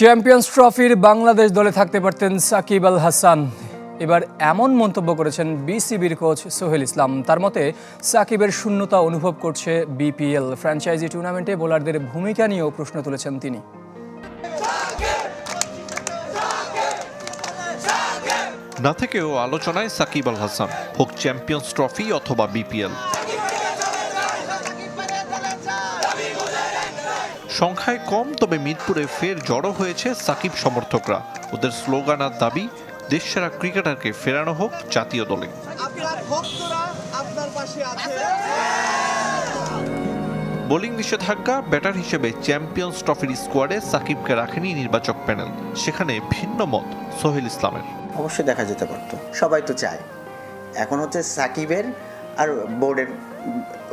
Champions ট্রফির বাংলাদেশ দলে থাকতে পারতেন সাকিব আল হাসান। এবার এমন মন্তব্য করেছেন বিসিবির কোচ সোহেল ইসলাম। তার মতে, সাকিবের শূন্যতা অনুভব করছে বিপিএল। ফ্র্যাঞ্চাইজি টুর্নামেন্টে বোলারদের ভূমিকা নিয়েও প্রশ্ন তুলেছেন তিনি। না থেকেও আলোচনায় সাকিব আল হাসান, হোক চ্যাম্পিয়ন্স ট্রফি অথবা বিপিএল। সংখ্যায় কম তবে মিরপুরে ফের জড়ো হয়েছে সাকিব সমর্থকরা। ওদের স্লোগান আর দাবি দেশসেরা ক্রিকেটারকে ফেরানো হোক জাতীয় দলে। বোলিং নিষেধাজ্ঞা ব্যাটার হিসেবে চ্যাম্পিয়ন্স ট্রফির স্কোয়াডে সাকিবকে রাখেনি নির্বাচক প্যানেল। সেখানে ভিন্ন মত সোহেল ইসলামের। অবশ্যই দেখা যেতে পারতো। সবাই তো চায়। এখন হচ্ছে সাকিবের আর বোর্ডের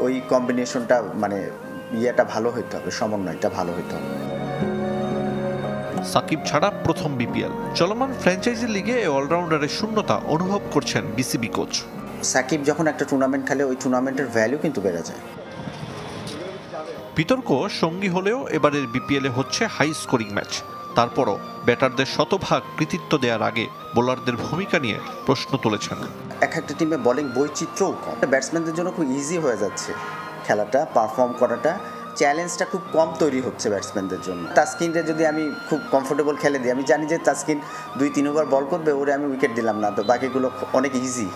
ওই কম্বিনেশনটা মানে ইয়েটা ভালো হইতে হবে সমন্বয়টা ভালো হইতে হবে। সাকিব ছাড়া প্রথম বিপিএল। চলমান ফ্র্যাঞ্চাইজি লিগে অলরাউন্ডারের শূন্যতা অনুভব করছেন বিসিবি কোচ। সাকিব যখন একটা টুর্নামেন্ট খেলে ওই টুর্নামেন্টের ভ্যালু কিন্তু বেড়ে যায়। বিতর্ক সঙ্গী হলেও এবারের বিপিএলে হচ্ছে হাই স্কোরিং ম্যাচ তারপরও ব্যাটারদের শতভাগ কৃতিত্ব দেওয়ার আগে বোলারদের ভূমিকা নিয়ে প্রশ্ন তুলেছেন। এক একটা টিমে বোলিং বৈচিত্র্যও কম। ব্যাটসম্যানদের জন্য খুব ইজি হয়ে যাচ্ছে। খেলাটা পারফর্ম করাটা চ্যালেঞ্জটা খুব কম তৈরি হচ্ছে ব্যাটসম্যানদের জন্য। তাস্কিনকে যদি আমি খুব কমফোর্টেবল খেলে দিই, আমি জানি যে তাস্কিন দুই তিন ওভার বল করবে, ওরে আমি উইকেট দিলাম না, তো বাকিগুলো অনেক ইজি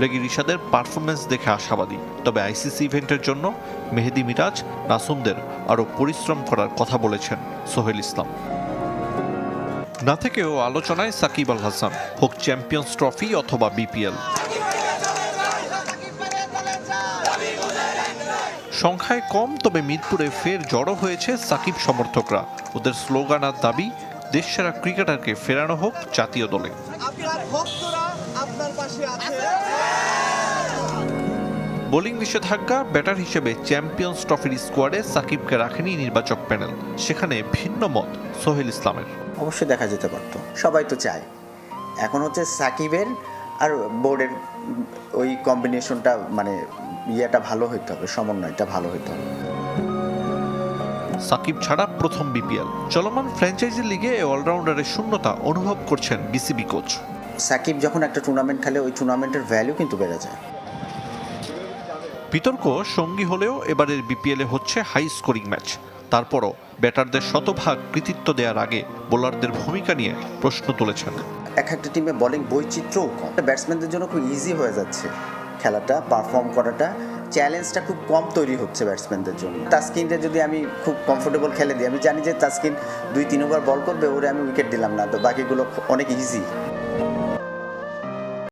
লেগি রিশাদের পারফরমেন্স দেখে আশাবাদী। তবে আইসিসি ইভেন্টের জন্য মেহেদি মিরাজ, নাসুমদের আরও পরিশ্রম করার কথা বলেছেন সোহেল ইসলাম। না থেকেও আলোচনায় সাকিব আল হাসান, হোক চ্যাম্পিয়ন্স ট্রফি অথবা বিপিএল সংখ্যায় কম, তবে মিরপুরে ফের জড়ো হয়েছে সাকিব সমর্থকরা। ওদের স্লোগান আর দাবি, দেশসেরা ক্রিকেটারকে ফেরানো হোক জাতীয় দলে। বোলিং নিষেধাজ্ঞা, ব্যাটার হিসেবে চ্যাম্পিয়ন্স ট্রফির স্কোয়াডে সাকিবকে রাখেনি নির্বাচক প্যানেল। সেখানে ভিন্ন মত সোহেল ইসলামের। অবশ্যই দেখা যেতে পারতো, সবাই তো চায়। এখন হচ্ছে সাকিবের আর বোর্ডের ওই কম্বিনেশনটা মানে ইয়েটা ভালো হইতে হবে সমন্বয়টা ভালো হইতে হবে। সাকিব ছাড়া প্রথম বিপিএল। চলমান ফ্র্যাঞ্চাইজি লিগে অলরাউন্ডারের শূন্যতা অনুভব করছেন বিসিবি কোচ। সাকিব যখন একটা টুর্নামেন্ট খেলে ওই টুর্নামেন্টের ভ্যালু কিন্তু বেড়ে যায়। বিতর্ক সঙ্গী হলেও এবারের বিপিএলে হচ্ছে হাই স্কোরিং ম্যাচ তারপরও ব্যাটারদের শতভাগ কৃতিত্ব দেওয়ার আগে বোলারদের ভূমিকা নিয়ে প্রশ্ন তুলেছেন। এক একটা টিমে বোলিং বৈচিত্র্যও কম। ব্যাটসম্যানদের জন্য খুব ইজি হয়ে যাচ্ছে। খেলাটা পারফর্ম করাটা চ্যালেঞ্জটা খুব কম তৈরি হচ্ছে ব্যাটসম্যানদের জন্য। তাস্কিনকে যদি আমি খুব কমফোর্টেবল খেলে দিই, আমি জানি যে তাস্কিন দুই, তিন ওভার বল করবে, ওরে আমি উইকেট দিলাম না, তো বাকিগুলো অনেক ইজি